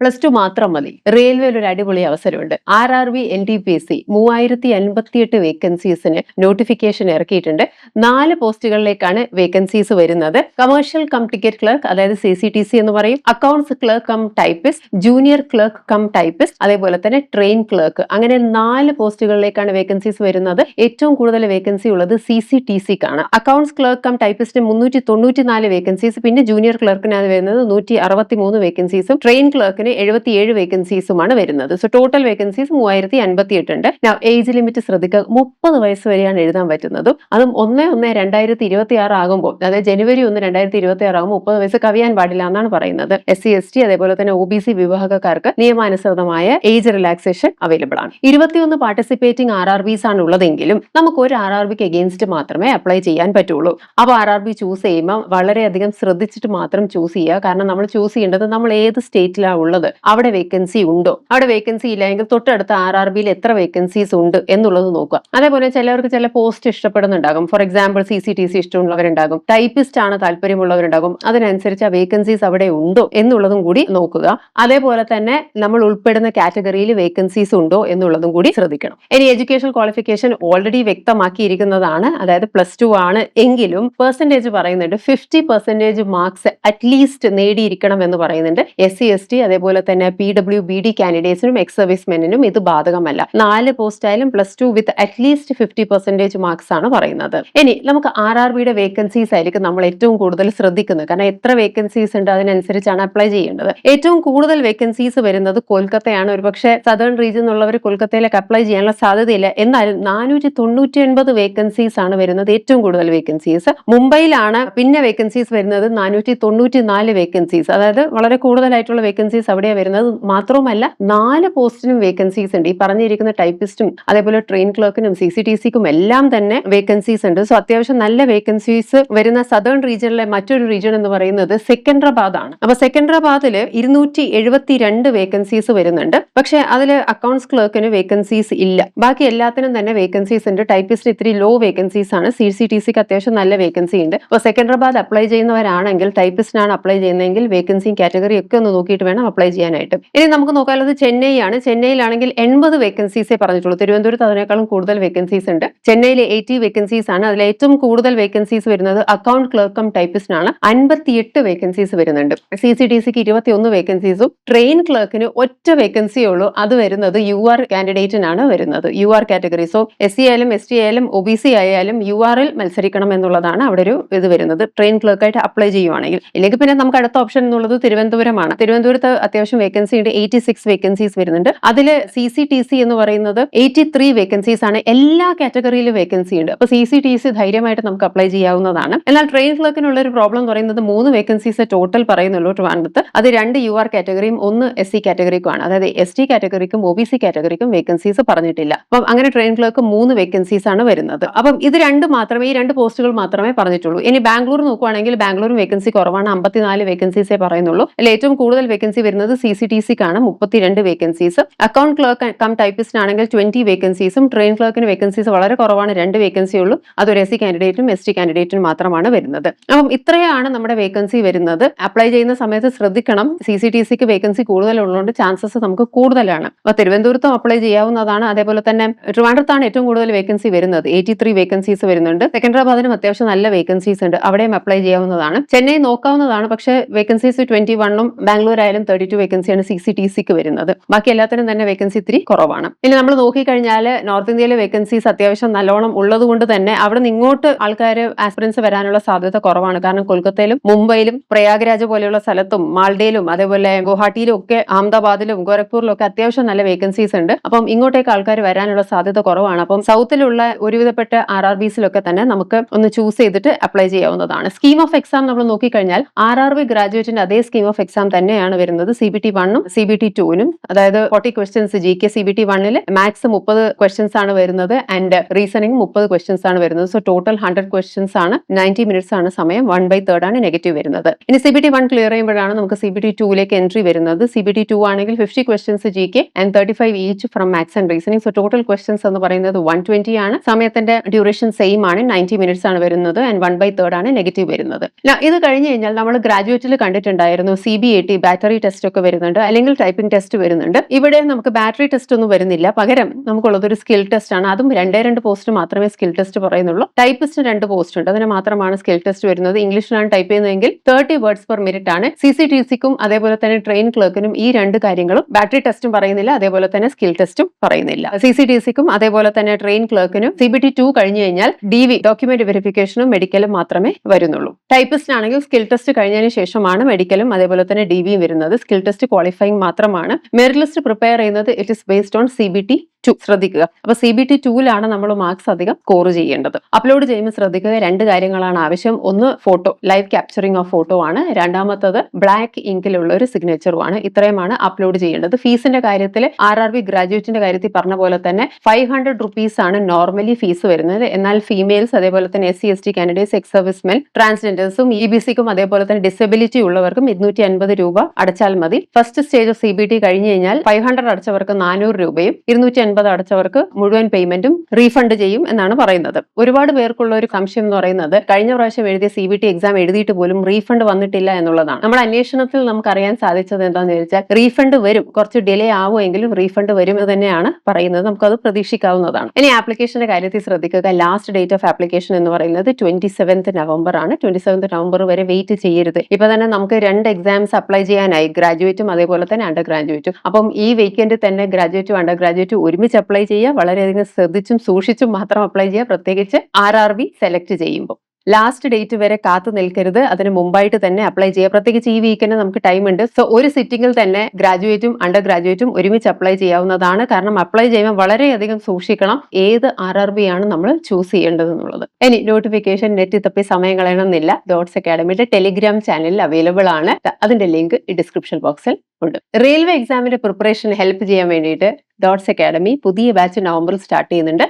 Plus two മാത്രം മതി. റെയിൽവേയിൽ ഒരു അടിപൊളി അവസരമുണ്ട്. R R B N T P C മൂവായിരത്തി അൻപത്തിയെട്ട് വേക്കൻസീസിന് നോട്ടിഫിക്കേഷൻ ഇറക്കിയിട്ടുണ്ട്. നാല് പോസ്റ്റുകളിലേക്കാണ് വേക്കൻസീസ് വരുന്നത്. കമേഴ്ഷ്യൽ കം ടിക്കറ്റ് ക്ലർക്ക് അതായത് സി സി ടി സി എന്ന് പറയും accounts clerk cum typist junior clerk cum typist അതേപോലെ തന്നെ ട്രെയിൻ ക്ലർക്ക്. അങ്ങനെ നാല് പോസ്റ്റുകളിലേക്കാണ് വേക്കൻസീസ് വരുന്നത്. ഏറ്റവും കൂടുതൽ വേക്കൻസി ഉള്ളത് സി സി ടി സിക്കാണ്. അക്കൗണ്ട്സ് ക്ലർക്ക് കം ടൈപ്പിസ്റ്റിന് മുന്നൂറ്റി തൊണ്ണൂറ്റി നാല് വേക്കൻസീസ് പിന്നെ ജൂനിയർ ക്ലർക്കിനാണ് വരുന്നത് നൂറ്റി അറുപത്തി മൂന്ന് വേക്കൻസീസും ട്രെയിൻ ക്ലർക്കിന് എഴുപത്തിയേഴ് വേക്കൻസീസുമാണ് വരുന്നത്. സോ ടോട്ടൽ വേക്കൻസീസ് മൂവായിരത്തി അൻപത്തി എട്ടുണ്ട് ഏജ് ലിമിറ്റ് ശ്രദ്ധിക്കുക മുപ്പത് വയസ്സ് വരെയാണ് എഴുതാൻ പറ്റുന്നതും. അതും ഒന്ന് ഒന്ന് രണ്ടായിരത്തി ഇരുപത്തി ആറ് ആകുമ്പോൾ അതായത് ജനുവരി ഒന്ന് രണ്ടായിരത്തി ഇരുപത്തി ആറ് ആകുമ്പോൾ മുപ്പത് വയസ്സ് കവിയാൻ പാടില്ല എന്നാണ് പറയുന്നത്. എസ് സി എസ് ടി അതേപോലെ തന്നെ ഒ ബി സി വിഭാഗക്കാർക്ക് നിയമാനുസൃതമായ ഏജ് റിലാക്സേഷൻ അവൈലബിൾ ആണ്. ഇരുപത്തിയൊന്ന് പാർട്ടിസിപ്പേറ്റിംഗ് ആർ ആർ ബിസ് ആണ് ഉള്ളതെങ്കിലും നമുക്ക് ഒരു ആർ ആർ ബിക്ക് എഗെയിൻസ്റ്റ് മാത്രമേ അപ്ലൈ ചെയ്യാൻ പറ്റുള്ളൂ. അപ്പോൾ ആർ ആർ ബി ചൂസ് ചെയ്യുമ്പോൾ വളരെയധികം ശ്രദ്ധിച്ചിട്ട് മാത്രം ചൂസ് ചെയ്യുക. കാരണം നമ്മൾ ചൂസ് ചെയ്യേണ്ടത് നമ്മൾ ഏത് സ്റ്റേറ്റിലാണ് ഉള്ളത് അവിടെ വേക്കൻസി ഉണ്ടോ? അവിടെ വേക്കൻസി ഇല്ലെങ്കിൽ തൊട്ടടുത്ത ആർ ആർ ബിയിൽ എത്ര വേക്കൻസീസ് ഉണ്ട് എന്നുള്ളത് നോക്കുക. അതേപോലെ ചിലവർക്ക് ചില post ഇഷ്ടപ്പെടുന്നുണ്ടാകും. For example C C T C ഇഷ്ടമുള്ളവരുണ്ടാകും. Typist ആണ് താല്പര്യമുള്ളവരുണ്ടാകും. അതിനനുസരിച്ച് ആ വേക്കൻസീസ് അവിടെ ഉണ്ടോ എന്നുള്ളതും കൂടി നോക്കുക. അതേപോലെ തന്നെ നമ്മൾ ഉൾപ്പെടുന്ന കാറ്റഗറിയിൽ വേക്കൻസീസ് ഉണ്ടോ എന്നുള്ളതും കൂടി ശ്രദ്ധിക്കണം. ഇനി എഡ്യൂക്കേഷൻ ക്വാളിഫിക്കേഷൻ ഓൾറെഡി വ്യക്തമാക്കിയിരിക്കുന്നതാണ്. അതായത് പ്ലസ് ടു ആണ് എങ്കിലും പെർസെന്റേജ് പറയുന്നുണ്ട്. Fifty percentage marks at least നേടിയിരിക്കണം എന്ന് പറയുന്നുണ്ട്. എസ് സി എസ് ടി അതേപോലെ തന്നെ പി ഡബ്ല്യു ബി ഡി കാൻഡിഡേറ്റ്സിനും എക്സ് സർവീസ്മെന്റിനും ഇത് ബാധകമല്ല. നാല് പോസ്റ്റ് ആയാലും plus two with at least fifty percentage marks ആണ് പറയുന്നത്. ഇനി നമുക്ക് ആർ ആർ ബിയുടെ വേക്കൻസീസ് ആയിരിക്കും നമ്മൾ ഏറ്റവും കൂടുതൽ ശ്രദ്ധിക്കുന്നത്. കാരണം എത്ര വേക്കൻസീസ് ഉണ്ട് അതിനനുസരിച്ചാണ് അപ്ലൈ ചെയ്യേണ്ടത്. ഏറ്റവും കൂടുതൽ വേക്കൻസീസ് വരുന്നത് കൊൽക്കത്തയാണ്. ഒരുപക്ഷെ സദേൺ റീജിയൻ ഉള്ളവർ കൊൽക്കത്തയിലേക്ക് അപ്ലൈ ചെയ്യാനുള്ള സാധ്യതയില്ല. എന്നാലും നാനൂറ്റി തൊണ്ണൂറ്റി ഒൻപത് വേക്കൻസീസ് ആണ് വരുന്നത് ഏറ്റവും കൂടുതൽ വേക്കൻസീസ് മുംബൈയിലാണ് പിന്നെ വേക്കൻസീസ് വരുന്നത് നാനൂറ്റി തൊണ്ണൂറ്റി നാല് വേക്കൻസീസ് അതായത് വളരെ കൂടുതലായിട്ടുള്ള വേക്കൻസീസ് അവിടെയാണ് വരുന്നത്. മാത്രവുമല്ല നാല് പോസ്റ്റിനും വേക്കൻസീസ് ഉണ്ട്. ഈ പറഞ്ഞിരിക്കുന്ന ടൈപ്പിസ്റ്റും അതേപോലെ ട്രെയിൻ ക്ലർക്കിനും സി സി ടി സിക്കും എല്ലാം തന്നെ വേക്കൻസീസ് ഉണ്ട്. സോ അത്യാവശ്യം നല്ല വേക്കൻസീസ് വരുന്ന സദേൺ റീജിയനിലെ മറ്റൊരു റീജിയൻ എന്ന് പറയുന്നത് സെക്കൻഡ്രബാദ് ആണ് അപ്പൊ സെക്കൻഡറാബാദിൽ ഇരുന്നൂറ്റി എഴുപത്തി രണ്ട് വേക്കൻസീസ് വരുന്നുണ്ട്. പക്ഷെ അതിൽ അക്കൗണ്ട്സ് ക്ലർക്കിന് വേക്കൻസീസ് ഇല്ല. ബാക്കി എല്ലാത്തിനും തന്നെ വേക്കൻസീസ് ഉണ്ട്. ടൈപ്പിസ്റ്റ് ഇത്തിരി ലോ വേക്കൻസീസ് ആണ്. സി സി ടി സിക്ക് അത്യാവശ്യം നല്ല വേക്കൻസി ഉണ്ട്. അപ്പോൾ സെക്കൻഡ്രബാദ് അപ്ലൈ ചെയ്യുന്നവരാണെങ്കിൽ ടൈപ്പിസ്റ്റിനാണ് അപ്ലൈ ചെയ്യുന്നതെങ്കിൽ വേക്കൻസിയും കാറ്റഗറി ഒക്കെ ഒന്ന് നോക്കിയിട്ട് വേണം ചെയ്യാനായിട്ട്. ഇനി നമുക്ക് നോക്കാനുള്ളത് ചെന്നൈ ആണ്. ചെന്നൈയിലാണെങ്കിൽ എൺപത് വേക്കൻസീസേ പറഞ്ഞിട്ടുള്ളൂ. തിരുവനന്തപുരത്ത് അതിനേക്കാളും കൂടുതൽ വേക്കൻസീസ് ഉണ്ട്. ചെന്നൈയിൽ എയ്റ്റി വേക്കൻസീസ് ആണ്. അതിൽ ഏറ്റവും കൂടുതൽ വേക്കൻസീസ് വരുന്നത് അക്കൗണ്ട് ക്ലർക്കം ടൈപ്പിസ്റ്റിനാണ് അൻപത്തിയെട്ട് വേക്കൻസീസ് വരുന്നുണ്ട്. സി സി ടി സിക്ക് ഇരുപത്തിയൊന്ന് വേക്കൻസീസും ട്രെയിൻ ക്ലർക്കിന് ഒറ്റ വേക്കൻസിയേ ഉള്ളൂ. അത് വരുന്നത് യു ആർ കാൻഡിഡേറ്റിനാണ് വരുന്നത്. U R category so S C ആയാലും എസ് ടി ആയാലും ഒ ബി സി ആയാലും യു ആറിൽ മത്സരിക്കണം എന്നുള്ളതാണ് അവിടെ ഒരു ഇത് വരുന്നത്. ട്രെയിൻ ക്ലർക്കായിട്ട് അപ്ലൈ ചെയ്യുവാണെങ്കിൽ. ഇല്ലെങ്കിൽ പിന്നെ നമുക്ക് അടുത്ത ഓപ്ഷൻ എന്നുള്ളത് തിരുവനന്തപുരമാണ്. തിരുവനന്തപുരത്ത് അത്യാവശ്യം വേക്കൻസി ഉണ്ട് എയ്റ്റി സിക്സ് വേക്കൻസീസ് വരുന്നുണ്ട്. അതിൽ സി സി ടി സി എന്ന് പറയുന്നത് എയ്റ്റി ത്രീ വേക്കൻസീസ് ആണ്. എല്ലാ കാറ്റഗറിയിലും വേക്കൻസി ഉണ്ട്. അപ്പൊ സി സി ടി സി ധൈര്യമായിട്ട് നമുക്ക് അപ്ലൈ ചെയ്യാവുന്നതാണ്. എന്നാൽ ട്രെയിൻ ക്ലർക്കിനുള്ള ഒരു പ്രോബ്ലം എന്ന് പറയുന്നത് മൂന്ന് വേക്കൻസീസ് ടോട്ടൽ പറയുന്നുള്ളൂ ട്രിവാൻഡ്രത്ത്. അത് രണ്ട് യു ആർ കാറ്റഗറിയും ഒന്ന് എസ് സി കാറ്റഗറിക്കുമാണ്. അതായത് എസ് ടി കാറ്റഗറിക്കും ഒ ബി സി കാറ്റഗറിക്കും വേക്കൻസീസ് പറഞ്ഞിട്ടില്ല. അപ്പം അങ്ങനെ ട്രെയിൻ ക്ലർക്ക് മൂന്ന് വേക്കൻസീസ് ആണ് വരുന്നത്. അപ്പം ഇത് രണ്ട് മാത്രമേ ഈ രണ്ട് പോസ്റ്റുകൾ മാത്രമേ പറഞ്ഞിട്ടുള്ളൂ. ഇനി ബാംഗ്ലൂർ നോക്കുവാണെങ്കിൽ ബാംഗ്ലൂർ വേക്കൻസി കുറവാണ്. അമ്പത്തിനാല് വേക്കൻസീസേ പറയുന്നുള്ളൂ. അതിൽ ഏറ്റവും കൂടുതൽ വേക്കൻസി സി സി ടി സിക്കാണ്. മുപ്പത്തിരണ്ട് vacancies account clerk cum typist ആണെങ്കിൽ ട്വന്റി വേക്കൻസീസും ട്രെയിൻ ക്ലർക്കിന് വേക്കൻസീസ് വളരെ കുറവാണ്. രണ്ട് വേക്കൻസി ഉള്ളൂ. അതൊരു എസ് സി കാൻഡിഡേറ്റും എസ് ടി കാൻഡിഡേറ്റും മാത്രമാണ് വരുന്നത്. അപ്പം ഇത്രയാണ് നമ്മുടെ വേക്കൻസി വരുന്നത്. അപ്ലൈ ചെയ്യുന്ന സമയത്ത് ശ്രദ്ധിക്കണം. സി സി ടി സിക്ക് വേക്കൻസി കൂടുതലുള്ളതുകൊണ്ട് ചാൻസസ് നമുക്ക് കൂടുതലാണ്. അപ്പൊ തിരുവനന്തപുരത്തും അപ്ലൈ ചെയ്യാവുന്നതാണ്. അതേപോലെ തന്നെ ട്രിവാൻഡ്രത്താണ് ഏറ്റവും കൂടുതൽ വേക്കൻസി വരുന്നത്. എയ്റ്റി ത്രീ വേക്കൻസീസ് വരുന്നുണ്ട്. സെക്കൻഡറാബാദിനും അത്യാവശ്യം നല്ല വേക്കൻസീസ് ഉണ്ട്. അവിടെയും അപ്ലൈ ചെയ്യാവുന്നതാണ്. ചെന്നൈ നോക്കാവുന്നതാണ്. പക്ഷേ വേക്കൻസീസ് ട്വന്റി വണ്ണും ബാംഗ്ലൂർ ആയാലും തേർട്ടി ടു വേക്കൻസിയാണ് സി സി ടി സിക്ക് വരുന്നത്. ബാക്കി എല്ലാത്തിനും തന്നെ വേക്കൻസി ഇത്തിരി കുറവാണ്. ഇനി നമ്മൾ നോക്കിക്കഴിഞ്ഞാൽ നോർത്ത് ഇന്ത്യയിലെ വേക്കൻസീസ് അത്യാവശ്യം നല്ലോണം ഉള്ളത് കൊണ്ട് തന്നെ അവിടെ നിന്ന് ഇങ്ങോട്ട് ആൾക്കാർ ആസ്പിറൻസ് വരാനുള്ള സാധ്യത കുറവാണ്. കാരണം കൊൽക്കത്തയിലും മുംബൈയിലും പ്രയാഗ്രാജ് പോലെയുള്ള സ്ഥലത്തും മാൾഡയിലും അതേപോലെ ഗുവാഹട്ടിയിലും ഒക്കെ അഹമ്മദാബാദിലും ഗോരഖ്പൂരിലും ഒക്കെ അത്യാവശ്യം നല്ല വേക്കൻസീസ് ഉണ്ട്. അപ്പം ഇങ്ങോട്ടേക്ക് ആൾക്കാർ വരാനുള്ള സാധ്യത കുറവാണ്. അപ്പം സൗത്തിലുള്ള ഒരുവിധപ്പെട്ട ആർ ആർ ബിസിലൊക്കെ തന്നെ നമുക്ക് ഒന്ന് ചൂസ് ചെയ്തിട്ട് അപ്ലൈ ചെയ്യാവുന്നതാണ്. സ്കീം ഓഫ് എക്സാം നമ്മൾ നോക്കിക്കഴിഞ്ഞാൽ ആർ ആർ ബി ഗ്രാജുവേറ്റിന്റെ അതേ സ്കീം ഓഫ് എക്സാം തന്നെയാണ് വരുന്നത്. സി ബി ടി വണ്ണും സി ബി ടി ടുവിനും അതായത് forty questions G K C B T വണ്ണിൽ മാത്സ് മുപ്പത് ക്വസ്റ്റ്യൻസ് ആണ് വരുന്നത് ആൻഡ് റീസണിംഗ് മുപ്പത് ക്വസ്റ്റ്യൻസ് ആണ് വരുന്നത്. സോ ടോട്ടൽ ഹൺഡ്രഡ് ക്വസ്റ്റ്യൻസ് ആണ് നയന്റി മിനിറ്റ്സ് ആണ് സമയം വൺ ബൈ തേർഡ് ആണ് നെഗറ്റീവ് വരുന്നത്. ഇനി C B T one clear ചെയ്യുമ്പോഴാണ് നമുക്ക് സി ബി ടി ടുവിലേക്ക് എൻട്രി വരുന്നത്. സി ബി ടി ടു ആണെങ്കിൽ fifty questions G K and thirty five each from maths and reasoning so total questions എന്ന് പറയുന്നത് വൺ ട്വന്റി ആണ്. സമയത്തിന്റെ ഡ്യൂറേഷൻ സെയിം ആണ് നയന്റി മിനിറ്റ്സ് ആണ് വരുന്നത് ആൻഡ് വൺ ബൈ തേർഡ് ആണ് നെഗറ്റീവ് വരുന്നത്. ഇത് കഴിഞ്ഞ് കഴിഞ്ഞാൽ നമ്മൾ ഗ്രാജുവേറ്റിൽ കണ്ടിട്ടുണ്ടായിരുന്നു C B A T battery test ഒക്കെ വരുന്നുണ്ട്. അല്ലെങ്കിൽ ടൈപ്പിംഗ് ടെസ്റ്റ് വരുന്നുണ്ട്. ഇവിടെ നമുക്ക് ബാറ്ററി ടെസ്റ്റ് ഒന്നും വരുന്നില്ല. പകരം നമുക്കുള്ളത് ഒരു സ്കിൽ ടെസ്റ്റ് ആണ്. അതും രണ്ടേ രണ്ട് പോസ്റ്റ് മാത്രമേ സ്കിൽ ടെസ്റ്റ് പറയുന്നുള്ളൂ. ടൈപ്പിസ്റ്റ് രണ്ട് പോസ്റ്റ് ഉണ്ട്. അതിന് മാത്രമാണ് സ്കിൽ ടെസ്റ്റ് വരുന്നത്. ഇംഗ്ലീഷിലാണ് ടൈപ്പ് ചെയ്യുന്നതെങ്കിൽ തേർട്ടി വേർഡ്സ് പെർ മിനിറ്റ് ആണ്. സി സി ടി സിക്കും അതേപോലെ തന്നെ ട്രെയിൻ ക്ലർക്കിനും ഈ രണ്ട് കാര്യങ്ങളും ബാറ്ററി ടെസ്റ്റും പറയുന്നില്ല. അതേപോലെ തന്നെ സ്കിൽ ടെസ്റ്റും പറയുന്നില്ല. സി സി ടി സിക്കും അതേപോലെ തന്നെ ട്രെയിൻ ക്ലർക്കിനും സി ബി ടി ടു കഴിഞ്ഞു കഴിഞ്ഞാൽ ഡി വി ഡോക്യുമെന്റ് വെരിഫിക്കേഷനും മെഡിക്കലും മാത്രമേ വരുന്നുള്ളൂ. ടൈപ്പിസ്റ്റ് ആണെങ്കിൽ സ്കിൽ ടെസ്റ്റ് കഴിഞ്ഞതിന് ശേഷമാണ് മെഡിക്കലും അതേപോലെ തന്നെ ഡി വിയും വരുന്നത്. സ്കിൽ ടെസ്റ്റ് ക്വാളിഫയിങ് മാത്രമാണ്. മെറിറ്റ് ലിസ്റ്റ് പ്രിപ്പയർ ചെയ്യുന്നത് it is based on C B T two ശ്രദ്ധിക്കുക. അപ്പൊ സി ബി ടി ടൂലാണ് നമ്മൾ മാർക്സ് അധികം സ്കോർ ചെയ്യേണ്ടത്. അപ്ലോഡ് ചെയ്യുമ്പോൾ ശ്രദ്ധിക്കുക രണ്ട് കാര്യങ്ങളാണ് ആവശ്യം. ഒന്ന് photo live capturing of photo ആണ്. രണ്ടാമത്തത് ബ്ലാക്ക് ഇങ്കിലുള്ള ഒരു സിഗ്നേച്ചറുമാണ് ഇത്രയുമാണ് അപ്ലോഡ് ചെയ്യേണ്ടത്. ഫീസിന്റെ കാര്യത്തിൽ ആർ ആർ ബി ഗ്രാജുവേറ്റിന്റെ കാര്യത്തിൽ പറഞ്ഞ പോലെ തന്നെ ഫൈവ് ഹൺഡ്രഡ് റുപ്പീസ് ആണ് നോർമലി ഫീസ് വരുന്നത്. എന്നാൽ ഫീമെയിൽസ് അതേപോലെ തന്നെ S C S T candidates ex servicemen ട്രാൻസ്ജെൻഡേഴ്സും E B സിക്കും അതേപോലെ തന്നെ ഡിസബിലിറ്റി ഉള്ളവർക്കും ഇരുന്നൂറ്റി അൻപത് രൂപ അടച്ചാൽ മതി. First stage of C B T കഴിഞ്ഞ് കഴിഞ്ഞാൽ ഫൈവ് ഹൺഡ്രഡ് അടച്ചവർക്ക് നാനൂറ് രൂപയും ഇരുന്നൂറ്റി അൻപത് അടച്ചവർക്ക് മുഴുവൻ പേയ്മെന്റും റീഫണ്ട് ചെയ്യും എന്നാണ് പറയുന്നത്. ഒരുപാട് പേർക്കുള്ള ഒരു സംശയം എന്ന് പറയുന്നത് കഴിഞ്ഞ പ്രാവശ്യം എഴുതിയ സി ബി ടി എക്സാം എഴുതിയിട്ട് പോലും റീഫണ്ട് വന്നിട്ടില്ല എന്നുള്ളതാണ്. നമ്മുടെ അന്വേഷണത്തിൽ നമുക്ക് അറിയാൻ സാധിച്ചത് എന്താണെന്ന് ചോദിച്ചാൽ റീഫണ്ട് വരും. കുറച്ച് ഡിലേ ആവുമെങ്കിലും റീഫണ്ട് വരും എന്ന് തന്നെയാണ് പറയുന്നത്. നമുക്കത് പ്രതീക്ഷിക്കാവുന്നതാണ്. ഇനി ആപ്ലിക്കേഷന്റെ കാര്യത്തിൽ ശ്രദ്ധിക്കുക. ലാസ്റ്റ് ഡേറ്റ് ഓഫ് ആപ്ലിക്കേഷൻ എന്ന് പറയുന്നത് ട്വന്റി സെവൻത് നവംബർ ആണ്. ട്വന്റി സെവൻത് നവംബർ വരെ വെയിറ്റ് ചെയ്യരുത്. ഇപ്പൊ തന്നെ നമുക്ക് രണ്ട് എക്സാംസ് അപ്ലൈ ചെയ്യാനായി. ഗ്രാജുവേറ്റും അതേപോലെ തന്നെ അണ്ടർ ഗ്രാജുവേറ്റും അപ്പം ഈ വീക്കെൻഡിൽ തന്നെ ഗ്രാജുവേറ്റും അണ്ടർ ഗ്രാജുവേറ്റും അപ്ലൈ ചെയ്യുക. വളരെയധികം ശ്രദ്ധിച്ചും സൂക്ഷിച്ചും മാത്രം അപ്ലൈ ചെയ്യുക. പ്രത്യേകിച്ച് ആർ ആർ ബി സെലക്ട് ചെയ്യുമ്പോൾ. ലാസ്റ്റ് ഡേറ്റ് വരെ കാത്തു നിൽക്കരുത്. അതിന് മുമ്പായിട്ട് തന്നെ അപ്ലൈ ചെയ്യുക. പ്രത്യേകിച്ച് ഈ വീക്കെൻഡ് നമുക്ക് ടൈം ഉണ്ട്. സോ ഒരു സിറ്റിംഗിൽ തന്നെ ഗ്രാജുവേറ്റും അണ്ടർ ഗ്രാജുവേറ്റും ഒരുമിച്ച് അപ്ലൈ ചെയ്യാവുന്നതാണ്. കാരണം അപ്ലൈ ചെയ്യുമ്പോൾ വളരെയധികം സൂക്ഷിക്കണം ഏത് ആർ ആർ ബി ആണ് നമ്മൾ ചൂസ് ചെയ്യേണ്ടത് എന്നുള്ളത് ഇനി നോട്ടിഫിക്കേഷൻ നെറ്റ് തപ്പി സമയം കളയണമെന്നില്ല ഡോട്ട്സ് അക്കാഡമിയുടെ ടെലിഗ്രാം ചാനലിൽ അവൈലബിൾ ആണ്. അതിന്റെ ലിങ്ക് ഈ ഡിസ്ക്രിപ്ഷൻ ബോക്സിൽ ഉണ്ട്. റെയിൽവേ എക്സാമിന്റെ പ്രിപ്പറേഷൻ ഹെൽപ്പ് ചെയ്യാൻ വേണ്ടിയിട്ട് ഡോട്ട്സ് അക്കാഡമി പുതിയ ബാച്ച് നവംബറിൽ സ്റ്റാർട്ട് ചെയ്യുന്നുണ്ട്.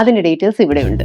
അതിന്റെ ഡീറ്റെയിൽസ് ഇവിടെ ഉണ്ട്